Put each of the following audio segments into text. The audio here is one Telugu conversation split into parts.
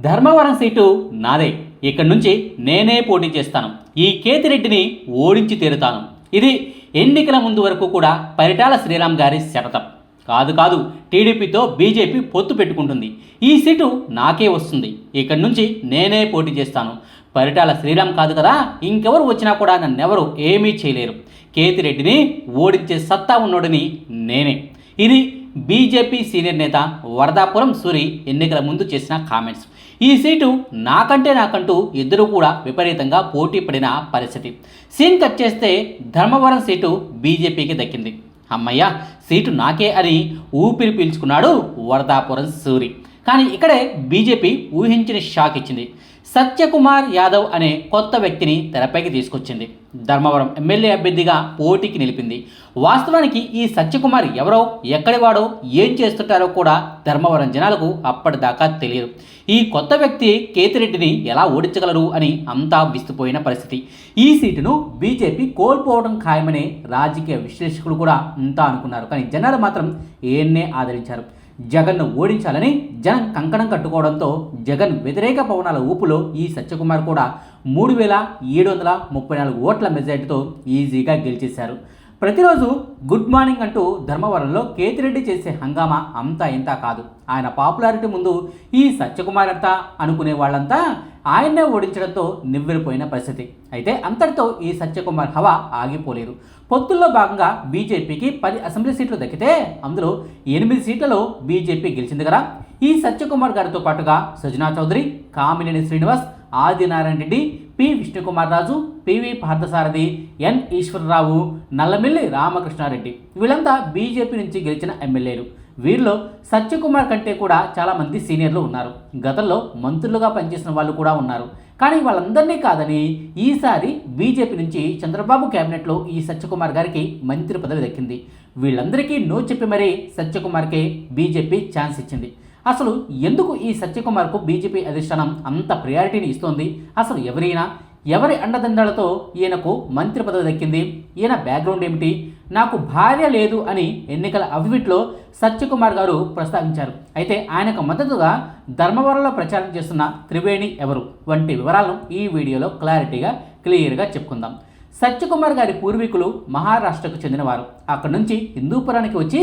ధర్మవరం సీటు నాదే. ఇక్కడి నుంచి నేనే పోటీ చేస్తాను. ఈ కేతిరెడ్డిని ఓడించి తీరుతాను. ఇది ఎన్నికల ముందు వరకు కూడా పరిటాల శ్రీరామ్ గారి శపథం. కాదు కాదు టీడీపీతో బీజేపీ పొత్తు పెట్టుకుంటుంది. ఈ సీటు నాకే వస్తుంది. ఇక్కడి నుంచి నేనే పోటీ చేస్తాను. పరిటాల శ్రీరామ్ కాదు కదా ఇంకెవరు వచ్చినా కూడా నన్నెవరు ఏమీ చేయలేరు. కేతిరెడ్డిని ఓడించే సత్తా ఉన్నోడిని నేనే. ఇది బీజేపీ సీనియర్ నేత వరదాపురం సూరి ఎన్నికల ముందు చేసిన కామెంట్స్. ఈ సీటు నాకంటే నాకంటూ ఇద్దరు కూడా విపరీతంగా పోటీ పడిన పరిస్థితి. సీన్ కట్ చేస్తే ధర్మవరం సీటు బీజేపీకి దక్కింది. అమ్మయ్య సీటు నాకే అని ఊపిరి పీల్చుకున్నాడు వరదాపురం సూరి. కానీ ఇక్కడే బీజేపీ ఊహించిన షాక్ ఇచ్చింది. సత్యకుమార్ యాదవ్ అనే కొత్త వ్యక్తిని తెరపైకి తీసుకొచ్చింది. ధర్మవరం ఎమ్మెల్యే అభ్యర్థిగా పోటీకి నిలిపింది. వాస్తవానికి ఈ సత్యకుమార్ ఎవరో ఎక్కడివాడో ఏం చేస్తుంటారో కూడా ధర్మవరం జనాలకు అప్పటిదాకా తెలియదు. ఈ కొత్త వ్యక్తి కేతిరెడ్డిని ఎలా ఓడించగలరు అని అంతా విస్తుపోయిన పరిస్థితి. ఈ సీటును బీజేపీ కోల్పోవడం ఖాయమనే రాజకీయ విశ్లేషకులు కూడా అంతా అనుకున్నారు. కానీ జనాలు మాత్రం ఏన్నే ఆదరించారు. జగన్ను ఓడించాలని జనం కంకణం కట్టుకోవడంతో జగన్ వ్యతిరేక పవనాల ఊపులో ఈ సత్యకుమార్ కూడా మూడు వేల ఏడు వందల ముప్పై నాలుగు ఓట్ల మెజార్టీతో ఈజీగా గెలిచేశారు. ప్రతిరోజు గుడ్ మార్నింగ్ అంటూ ధర్మవరంలో కేతిరెడ్డి చేసే హంగామా అంతా ఇంత కాదు. ఆయన పాపులారిటీ ముందు ఈ సత్యకుమార్ అంతా అనుకునే వాళ్ళంతా ఆయన్నే ఓడించడంతో నివ్వెరిపోయిన పరిస్థితి. అయితే అంతటితో ఈ సత్యకుమార్ హవా ఆగిపోలేదు. పొత్తుల్లో భాగంగా బీజేపీకి పది అసెంబ్లీ సీట్లు దక్కితే అందులో ఎనిమిది సీట్లలో బీజేపీ గెలిచింది కదా. ఈ సత్యకుమార్ గారితో పాటుగా Sujana Chowdary Kamineni Srinivas Adinarayana Reddy P. Vishnukumar Raju PV Parthasarathi N. Eswararao Nallamilli Ramakrishnareddy. వీళ్ళంతా బీజేపీ నుంచి గెలిచిన ఎమ్మెల్యేలు. వీరిలో సత్యకుమార్ కంటే కూడా చాలామంది సీనియర్లు ఉన్నారు. గతంలో మంత్రులుగా పనిచేసిన వాళ్ళు కూడా ఉన్నారు. కానీ వాళ్ళందరినీ కాదని ఈసారి బీజేపీ నుంచి చంద్రబాబు కేబినెట్లో ఈ సత్యకుమార్ గారికి మంత్రి పదవి దక్కింది. వీళ్ళందరికీ నో చెప్పి మరీ సత్యకుమార్కే బీజేపీ ఛాన్స్ ఇచ్చింది. అసలు ఎందుకు ఈ సత్యకుమార్కు బీజేపీ అధిష్టానం అంత ప్రయారిటీని ఇస్తోంది? అసలు ఎవరైనా? ఎవరి అండదండలతో ఈయనకు మంత్రి పదవి దక్కింది? ఈయన బ్యాక్గ్రౌండ్ ఏమిటి? నాకు భార్య లేదు అని ఎన్నికల అవిట్లో సత్యకుమార్ గారు ప్రస్తావించారు. అయితే ఆయనకు మద్దతుగా ధర్మవరంలో ప్రచారం చేస్తున్న త్రివేణి ఎవరు? వంటి వివరాలను ఈ వీడియోలో క్లారిటీగా క్లియర్గా చెప్పుకుందాం. సత్యకుమార్ గారి పూర్వీకులు మహారాష్ట్రకు చెందినవారు. అక్కడి నుంచి హిందూపురానికి వచ్చి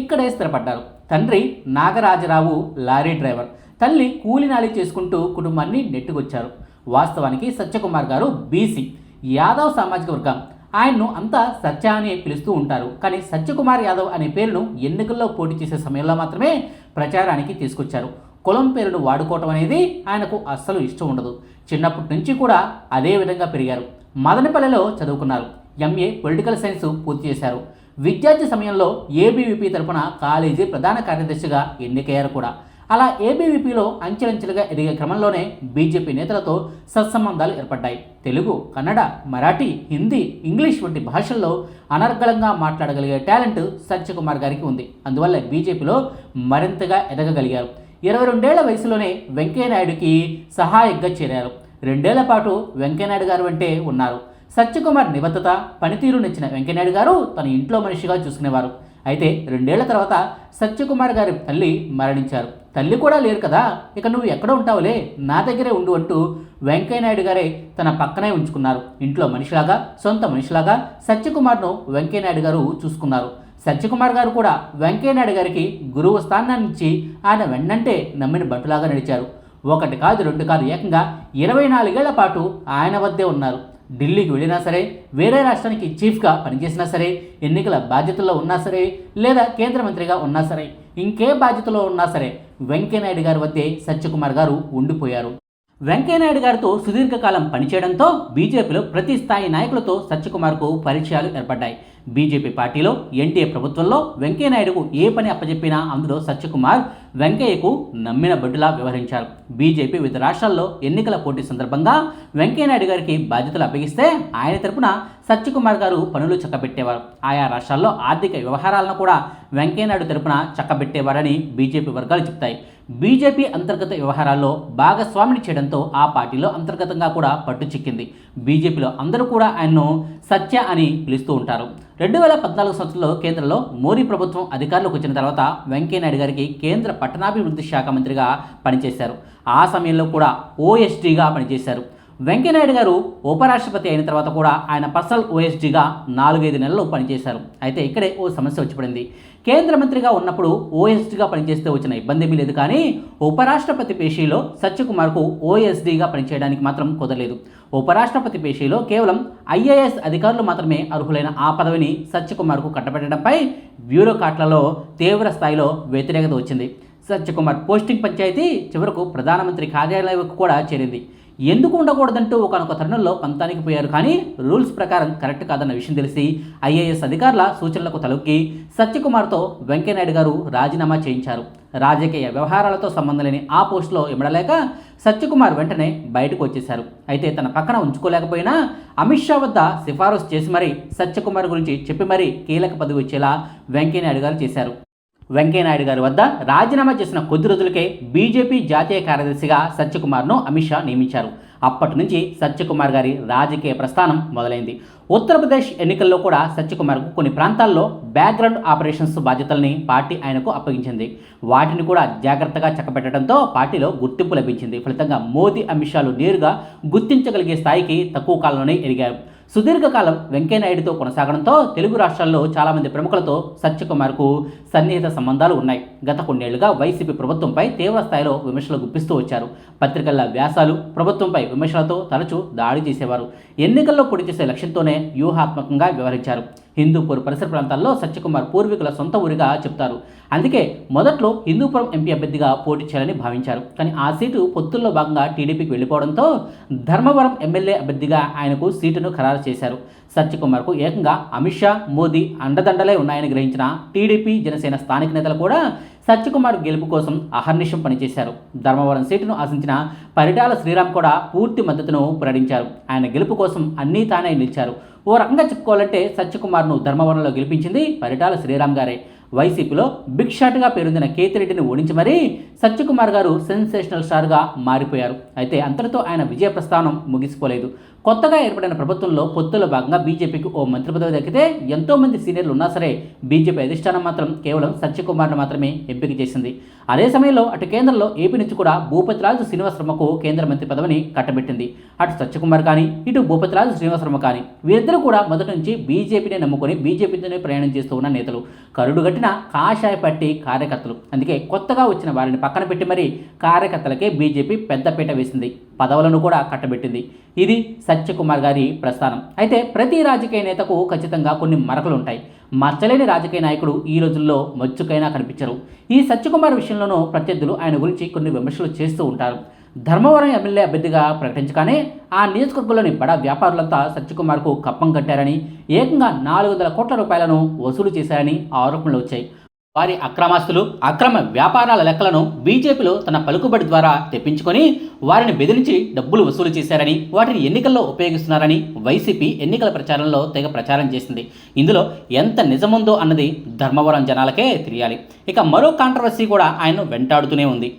ఇక్కడే స్థిరపడ్డారు. తండ్రి నాగరాజరావు లారీ డ్రైవర్. తల్లి కూలినాలి చేసుకుంటూ కుటుంబాన్ని నెట్టుకొచ్చారు. వాస్తవానికి సత్యకుమార్ గారు బీసీ. యాదవ్ సామాజిక వర్గం. ఆయన్ను అంతా సత్య అని పిలుస్తూ ఉంటారు. కానీ సత్యకుమార్ యాదవ్ అనే పేరును ఎన్నికల్లో పోటీ చేసే సమయంలో మాత్రమే ప్రచారానికి తీసుకొచ్చారు. కులం పేరును వాడుకోవటం అనేది ఆయనకు అస్సలు ఇష్టం ఉండదు. చిన్నప్పటి నుంచి కూడా అదే విధంగా పెరిగారు. మదనపల్లెలో చదువుకున్నారు. ఎంఏ పొలిటికల్ సైన్స్ పూర్తి చేశారు. విద్యార్థి సమయంలో ఏబీవీపీ తరపున కాలేజీ ప్రధాన కార్యదర్శిగా ఎన్నికయ్యారు కూడా. అలా ఏబీవీపీలో అంచెలంచెలుగా ఎదిగే క్రమంలోనే బీజేపీ నేతలతో సత్సంబంధాలు ఏర్పడ్డాయి. తెలుగు కన్నడ మరాఠీ హిందీ ఇంగ్లీష్ వంటి భాషల్లో అనర్గళంగా మాట్లాడగలిగే టాలెంట్ సత్యకుమార్ గారికి ఉంది. అందువల్ల బీజేపీలో మరింతగా ఎదగగలిగారు. ఇరవై రెండేళ్ళ వయసులోనే వెంకయ్యనాయుడికి సహాయకుగా చేరారు. రెండేళ్ళ పాటు వెంకయ్యనాయుడు గారు వెంటే ఉన్నారు. సత్యకుమార్ నిబద్ధత పనితీరునిచ్చిన వెంకయ్యనాయుడు గారు తన ఇంట్లో మనిషిగా చూసుకునేవారు. అయితే రెండేళ్ళ తర్వాత సత్యకుమార్ గారి తల్లి మరణించారు. తల్లి కూడా లేరు కదా ఇక నువ్వు ఎక్కడ ఉంటావులే నా దగ్గరే ఉండు అంటూ వెంకయ్యనాయుడు గారే తన పక్కనే ఉంచుకున్నారు. ఇంట్లో మనిషిలాగా సొంత మనిషిలాగా సత్యకుమార్ను వెంకయ్యనాయుడు గారు చూసుకున్నారు. సత్యకుమార్ గారు కూడా వెంకయ్యనాయుడు గారికి గురువు స్థానాన్ని ఇచ్చి ఆయన వెన్నంటే నమ్మిన బట్టులాగా నడిచారు. ఒకటి కాదు రెండు కాదు ఏకంగా ఇరవై నాలుగేళ్ళ పాటు ఆయన వద్దే ఉన్నారు. ఢిల్లీకి వెళ్ళినా సరే వేరే రాష్ట్రానికి చీఫ్గా పనిచేసినా సరే ఎన్నికల బాధ్యతల్లో ఉన్నా సరే లేదా కేంద్ర మంత్రిగా ఉన్నా సరే ఇంకే బాధ్యతలో ఉన్నా సరే వెంకయ్యనాయుడు గారి వద్దే సత్యకుమార్ గారు ఉండిపోయారు. వెంకయ్యనాయుడు గారితో సుదీర్ఘకాలం పనిచేయడంతో బీజేపీలో ప్రతి స్థాయి నాయకులతో సత్యకుమార్కు పరిచయాలు ఏర్పడ్డాయి. బీజేపీ పార్టీలో ఎన్టీఏ ప్రభుత్వంలో వెంకయ్యనాయుడుకు ఏ పని అప్పచెప్పినా అందులో సత్యకుమార్ వెంకయ్యకు నమ్మిన బొడ్డులా వ్యవహరించారు. బీజేపీ వివిధ రాష్ట్రాల్లో ఎన్నికల పోటీ సందర్భంగా వెంకయ్యనాయుడు గారికి బాధ్యతలు అప్పగిస్తే ఆయన తరపున సత్యకుమార్ గారు పనులు చక్కబెట్టేవారు. ఆయా రాష్ట్రాల్లో ఆర్థిక వ్యవహారాలను కూడా వెంకయ్యనాయుడు తరపున చక్కబెట్టేవారని బీజేపీ వర్గాలు చెప్తాయి. బీజేపీ అంతర్గత వ్యవహారాల్లో భాగస్వామిని చేయడంతో ఆ పార్టీలో అంతర్గతంగా కూడా పట్టు చిక్కింది. బీజేపీలో అందరూ కూడా ఆయన్ను సత్య అని పిలుస్తూ ఉంటారు. రెండు వేల పద్నాలుగు సంవత్సరంలో కేంద్రంలో మోడీ ప్రభుత్వం అధికారంలోకి వచ్చిన తర్వాత వెంకయ్యనాయుడు గారికి కేంద్ర పట్టణాభివృద్ధి శాఖ మంత్రిగా పనిచేశారు. ఆ సమయంలో కూడా ఓఎస్డీగా పనిచేశారు. వెంకయ్యనాయుడు గారు ఉపరాష్ట్రపతి అయిన తర్వాత కూడా ఆయన పర్సనల్ ఓఎస్డీగా నాలుగైదు నెలలు పనిచేశారు. అయితే ఇక్కడే ఓ సమస్య వచ్చి పడింది కేంద్ర మంత్రిగా ఉన్నప్పుడు ఓఎస్డీగా పనిచేస్తే వచ్చిన ఇబ్బంది ఏమీ లేదు కానీ ఉపరాష్ట్రపతి పేషీలో సత్యకుమార్కు ఓఎస్డీగా పనిచేయడానికి మాత్రం కుదరలేదు. ఉపరాష్ట్రపతి పేషీలో కేవలం ఐఏఎస్ అధికారులు మాత్రమే అర్హులైన ఆ పదవిని సత్యకుమార్కు కట్టబెట్టడంపై బ్యూరోక్రాట్లలో తీవ్ర స్థాయిలో వ్యతిరేకత వచ్చింది. సత్యకుమార్ పోస్టింగ్ పంచాయతీ చివరకు ప్రధానమంత్రి కార్యాలయంకు కూడా చేరింది. ఎందుకు ఉండకూడదంటూ ఒకనొక తరుణంలో పంతానికి పోయారు. కానీ రూల్స్ ప్రకారం కరెక్ట్ కాదన్న విషయం తెలిసి ఐఏఎస్ అధికారుల సూచనలకు తలొక్కి సత్యకుమార్తో వెంకయ్యనాయుడు గారు రాజీనామా చేయించారు. రాజకీయ వ్యవహారాలతో సంబంధం లేని ఆ పోస్టులో ఇమడలేక సత్యకుమార్ వెంటనే బయటకు వచ్చేశారు. అయితే తన పక్కన ఉంచుకోలేకపోయినా అమిత్ షా వద్ద సిఫారసు చేసి మరీ సత్యకుమార్ గురించి చెప్పి మరీ కీలక పదవి వచ్చేలా వెంకయ్యనాయుడు గారు చేశారు. వెంకయ్యనాయుడు గారి వద్ద రాజీనామా చేసిన కొద్ది రోజులకే బీజేపీ జాతీయ కార్యదర్శిగా సత్యకుమార్ను అమిత్ షా నియమించారు. అప్పటి నుంచి సత్యకుమార్ గారి రాజకీయ ప్రస్థానం మొదలైంది. ఉత్తరప్రదేశ్ ఎన్నికల్లో కూడా సత్యకుమార్కు కొన్ని ప్రాంతాల్లో బ్యాక్గ్రౌండ్ ఆపరేషన్స్ బాధ్యతల్ని పార్టీ ఆయనకు అప్పగించింది. వాటిని కూడా జాగ్రత్తగా చక్కబెట్టడంతో పార్టీలో గుర్తింపు లభించింది. ఫలితంగా మోదీ అమిత్ షాలు నేరుగా గుర్తించగలిగే స్థాయికి తక్కువ కాలంలోనే ఎదిగారు. సుదీర్ఘకాలం వెంకయ్యనాయుడితో కొనసాగడంతో తెలుగు రాష్ట్రాల్లో చాలామంది ప్రముఖులతో సత్యకుమార్కు సన్నిహిత సంబంధాలు ఉన్నాయి. గత కొన్నేళ్ళుగా వైసీపీ ప్రభుత్వంపై తీవ్ర స్థాయిలో విమర్శలు గుప్పిస్తూ వచ్చారు. పత్రికల్లో వ్యాసాలు ప్రభుత్వంపై విమర్శలతో తరచూ దాడి చేసేవారు. ఎన్నికల్లో పొడి చేసే లక్ష్యంతోనే వ్యూహాత్మకంగా వ్యవహరించారు. హిందూపూర్ పరిసర ప్రాంతాల్లో సత్యకుమార్ పూర్వీకుల సొంత ఊరిగా చెప్తారు. అందుకే మొదట్లో హిందూపురం ఎంపీ అభ్యర్థిగా పోటీ చేయాలని భావించారు. కానీ ఆ సీటు పొత్తుల్లో భాగంగా టీడీపీకి వెళ్ళిపోవడంతో ధర్మవరం ఎమ్మెల్యే అభ్యర్థిగా ఆయనకు సీటును ఖరారు చేశారు. సత్యకుమార్కు ఏకంగా అమిత్ షా మోదీ అండదండలే ఉన్నాయని గ్రహించిన టీడీపీ జనసేన స్థానిక నేతలు కూడా సత్యకుమార్ గెలుపు కోసం అహర్నిశం పనిచేశారు. ధర్మవరం సీటును ఆశించిన పరిటాల శ్రీరామ్ కూడా పూర్తి మద్దతును ప్రకటించారు. ఆయన గెలుపు కోసం అన్నీ తానే నిలిచారు. ఓ రకంగా చెప్పుకోవాలంటే సత్యకుమార్ను ధర్మవరంలో గెలిపించింది పరిటాల శ్రీరామ్ గారే. వైసీపీలో బిగ్ షాట్గా పేరొందిన కేతిరెడ్డిని ఓడించి మరీ సత్యకుమార్ గారు సెన్సేషనల్ స్టార్గా మారిపోయారు. అయితే అంతటితో ఆయన విజయ ప్రస్థానం ముగిసిపోలేదు. కొత్తగా ఏర్పడిన ప్రభుత్వంలో పొత్తులో భాగంగా బీజేపీకి ఓ మంత్రి పదవి దక్కితే ఎంతో మంది సీనియర్లు ఉన్నా సరే బీజేపీ అధిష్టానం మాత్రం కేవలం సత్యకుమార్ను మాత్రమే ఎంపిక చేసింది. అదే సమయంలో అటు కేంద్రంలో ఏపీ నుంచి కూడా భూపతిరాజు శ్రీనివాసరావుకు కేంద్ర మంత్రి పదవిని కట్టబెట్టింది. అటు సత్యకుమార్ కానీ ఇటు భూపతిరాజు శ్రీనివాసరావు కానీ వీరిద్దరూ కూడా మొదటి నుంచి బీజేపీని నమ్ముకొని బీజేపీతోనే ప్రయాణం చేస్తూ ఉన్న నేతలు. కరుడుగట్టి పెట్టిన కాషాయ పట్టి కార్యకర్తలు. అందుకే కొత్తగా వచ్చిన వారిని పక్కన పెట్టి మరీ కార్యకర్తలకే బీజేపీ పెద్దపీట వేసింది. పదవులను కూడా కట్టబెట్టింది. ఇది సత్యకుమార్ గారి ప్రస్థానం. అయితే ప్రతి రాజకీయ నేతకు ఖచ్చితంగా కొన్ని మరకలు ఉంటాయి మచ్చలేని రాజకీయ నాయకుడు ఈ రోజుల్లో మచ్చుకైనా కనిపించరు. ఈ సత్యకుమార్ విషయంలోనూ ప్రత్యర్థులు ఆయన గురించి కొన్ని విమర్శలు చేస్తూ ఉంటారు. ధర్మవరం ఎమ్మెల్యే అభ్యర్థిగా ప్రకటించగానే ఆ నియోజకవర్గంలోని బడా వ్యాపారులంతా సత్యకుమార్కు కప్పం కట్టారని ఏకంగా నాలుగు వందల కోట్ల రూపాయలను వసూలు చేశారని ఆరోపణలు వచ్చాయి. వారి అక్రమాస్తులు అక్రమ వ్యాపారాల లెక్కలను బీజేపీలో తన పలుకుబడి ద్వారా తెప్పించుకొని వారిని బెదిరించి డబ్బులు వసూలు చేశారని వాటిని ఎన్నికల్లో ఉపయోగిస్తున్నారని వైసీపీ ఎన్నికల ప్రచారంలో తెగ ప్రచారం చేసింది. ఇందులో ఎంత నిజముందో అన్నది ధర్మవరం జనాలకే తెలియాలి. ఇక మరో కాంట్రవర్సీ కూడా ఆయన వెంటాడుతూనే ఉంది.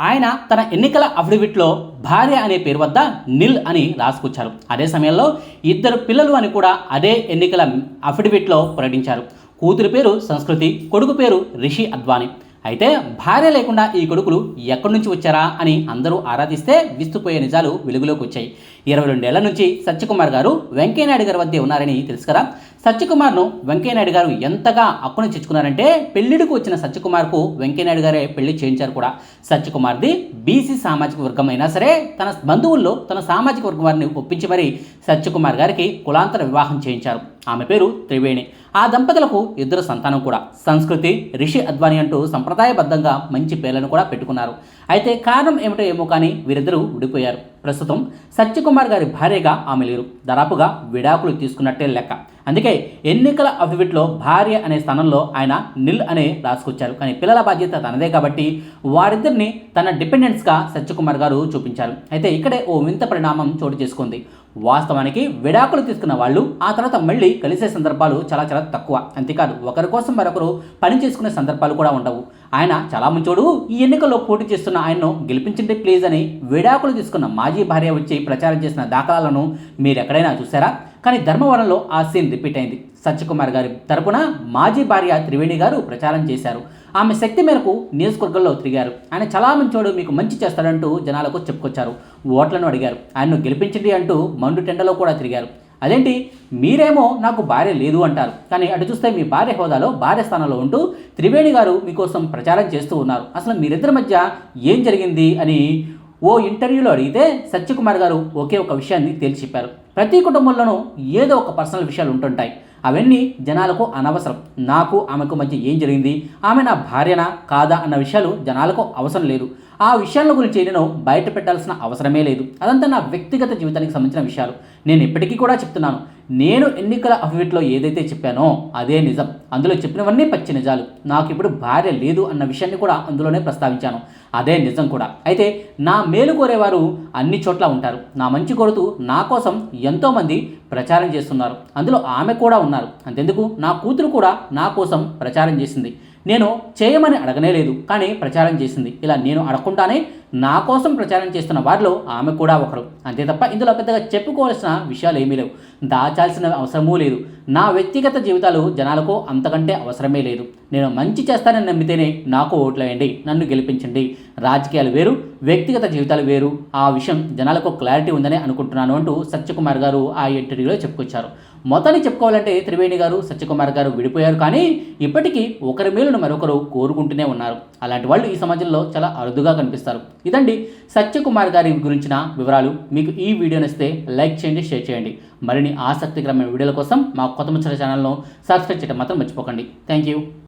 ఆయన తన ఎన్నికల అఫిడవిట్లో భార్య అనే పేరు వద్ద నిల్ అని రాసుకొచ్చారు. అదే సమయంలో ఇద్దరు పిల్లలు అని కూడా అదే ఎన్నికల అఫిడవిట్లో ప్రకటించారు. కూతురి పేరు సంస్కృతి కొడుకు పేరు రిషి అద్వానీ. అయితే భార్య లేకుండా ఈ కొడుకులు ఎక్కడి నుంచి వచ్చారా అని అందరూ ఆరాధిస్తే విస్తుపోయే నిజాలు వెలుగులోకి వచ్చాయి. ఇరవై రెండేళ్ళ నుంచి సత్యకుమార్ గారు వెంకయ్యనాయుడు గారి వద్దే ఉన్నారని తెలుసు కదా. సత్యకుమార్ను వెంకయ్యనాయుడు గారు ఎంతగా అక్కుని తెచ్చుకున్నారంటే పెళ్ళిడికి వచ్చిన సత్యకుమార్కు వెంకయ్యనాయుడు గారే పెళ్ళి చేయించారు కూడా. సత్యకుమార్ది బీసీ సామాజిక వర్గం అయినా సరే తన బంధువుల్లో తన సామాజిక వర్గం వారిని ఒప్పించి మరీ సత్యకుమార్ గారికి కులాంతర వివాహం చేయించారు. ఆమె పేరు త్రివేణి. ఆ దంపతులకు ఇద్దరు సంతానం కూడా. సంస్కృతి రిషి అద్వాని అంటూ సంప్రదాయబద్ధంగా మంచి పేర్లను కూడా పెట్టుకున్నారు. అయితే కారణం ఏమిటో ఏమో కానీ వీరిద్దరూ విడిపోయారు. ప్రస్తుతం సత్యకుమార్ గారి భార్యగా ఆమె లేరు. దాదాపుగా విడాకులు తీసుకున్నట్టే లెక్క. అందుకే ఎన్నికల అఫిడవిట్లో భార్య అనే స్థానంలో ఆయన నిల్ అనే రాసుకొచ్చారు. కానీ పిల్లల బాధ్యత తనదే కాబట్టి వారిద్దరిని తన డిపెండెంట్స్గా సత్యకుమార్ గారు చూపించారు. అయితే ఇక్కడే ఓ వింత పరిణామం చోటు చేసుకుంది. వాస్తవానికి విడాకులు తీసుకున్న వాళ్ళు ఆ తర్వాత మళ్ళీ కలిసే సందర్భాలు చాలా చాలా తక్కువ. అంతేకాదు ఒకరి కోసం మరొకరు పని చేసుకునే సందర్భాలు కూడా ఉండవు. ఆయన చాలా మంచోడు. ఈ ఎన్నికల్లో పోటీ చేస్తున్న ఆయన్ను గెలిపించండి ప్లీజ్ అని విడాకులు తీసుకున్న మాజీ భార్య వచ్చి ప్రచారం చేసిన దాఖలాలను మీరు ఎక్కడైనా చూసారా కానీ ధర్మవరంలో ఆ సీన్ రిపీట్ అయింది. సత్యకుమార్ గారి తరపున మాజీ భార్య త్రివేణి గారు ప్రచారం చేశారు. ఆమె శక్తి మేరకు నియోజకవర్గంలో తిరిగారు. ఆయన చాలా మంచోడు మీకు మంచి చేస్తాడంటూ జనాలకు చెప్పుకొచ్చారు. ఓట్లను అడిగారు. ఆయన్ను గెలిపించండి అంటూ మండు టెండలో కూడా తిరిగారు. అదేంటి? మీరేమో నాకు భార్య లేదు అంటారు. కానీ అటు చూస్తే మీ భార్య హోదాలో భార్య స్థానంలో ఉంటూ త్రివేణి గారు మీకోసం ప్రచారం చేస్తూ ఉన్నారు. అసలు మీరిద్దరి మధ్య ఏం జరిగింది అని ఓ ఇంటర్వ్యూలో అడిగితే సత్యకుమార్ గారు ఒకే ఒక విషయాన్ని తేల్చి చెప్పారు ప్రతి కుటుంబంలోనూ ఏదో ఒక పర్సనల్ విషయాలు ఉంటుంటాయి. అవన్నీ జనాలకు అనవసరం. నాకు ఆమెకు మధ్య ఏం జరిగింది? ఆమె నా భార్యనా? కాదా? అన్న విషయాలు జనాలకు అవసరం లేదు. ఆ విషయాల గురించి నేను బయట పెట్టాల్సిన అవసరమే లేదు. అదంతా నా వ్యక్తిగత జీవితానికి సంబంధించిన విషయాలు. నేను ఇప్పటికీ కూడా చెప్తున్నాను. నేను ఎన్నికల అఫిడవిట్లో ఏదైతే చెప్పానో అదే నిజం. అందులో చెప్పినవన్నీ పచ్చి నిజాలు. నాకు ఇప్పుడు భార్య లేదు అన్న విషయాన్ని కూడా అందులోనే ప్రస్తావించాను. అదే నిజం కూడా. అయితే నా మేలు కోరేవారు అన్ని చోట్ల ఉంటారు. నా మంచి కోరుతూ నా కోసం ఎంతోమంది ప్రచారం చేస్తున్నారు. అందులో ఆమె కూడా ఉన్నారు. అంతెందుకు? నా కూతురు కూడా నా కోసం ప్రచారం చేసింది. నేను చేయమని అడగనే లేదు కానీ ప్రచారం చేసింది. ఇలా నేను అడగకుండానే నా కోసం ప్రచారం చేస్తున్న వారిలో ఆమె కూడా ఒకరు. అంతే తప్ప ఇందులో పెద్దగా చెప్పుకోవాల్సిన విషయాలు ఏమీ లేవు. దాచాల్సిన అవసరమూ లేదు. నా వ్యక్తిగత జీవితాలు జనాలకు అంతకంటే అవసరమే లేదు. నేను మంచి చేస్తానని నమ్మితేనే నాకు ఓట్లు నన్ను గెలిపించండి. రాజకీయాలు వేరు వ్యక్తిగత జీవితాలు వేరు. ఆ విషయం జనాలకు క్లారిటీ ఉందని అనుకుంటున్నాను అంటూ సత్యకుమార్ గారు ఆ ఇంటర్వ్యూలో చెప్పుకొచ్చారు. మొత్తాన్ని చెప్పుకోవాలంటే త్రివేణి గారు సత్యకుమార్ గారు విడిపోయారు కానీ ఇప్పటికీ ఒకరి మేలును మరొకరు కోరుకుంటూనే ఉన్నారు. అలాంటి వాళ్ళు ఈ సమాజంలో చాలా అరుదుగా కనిపిస్తారు. ఇదండి సత్యకుమార్ గారి గురించిన వివరాలు. మీకు ఈ వీడియో నచ్చితే లైక్ చేయండి షేర్ చేయండి. మరిన్ని ఆసక్తికరమైన వీడియోల కోసం మా కొత్త ముచ్చట ఛానల్ను సబ్స్క్రైబ్ చేయడం మాత్రం మర్చిపోకండి. Thank you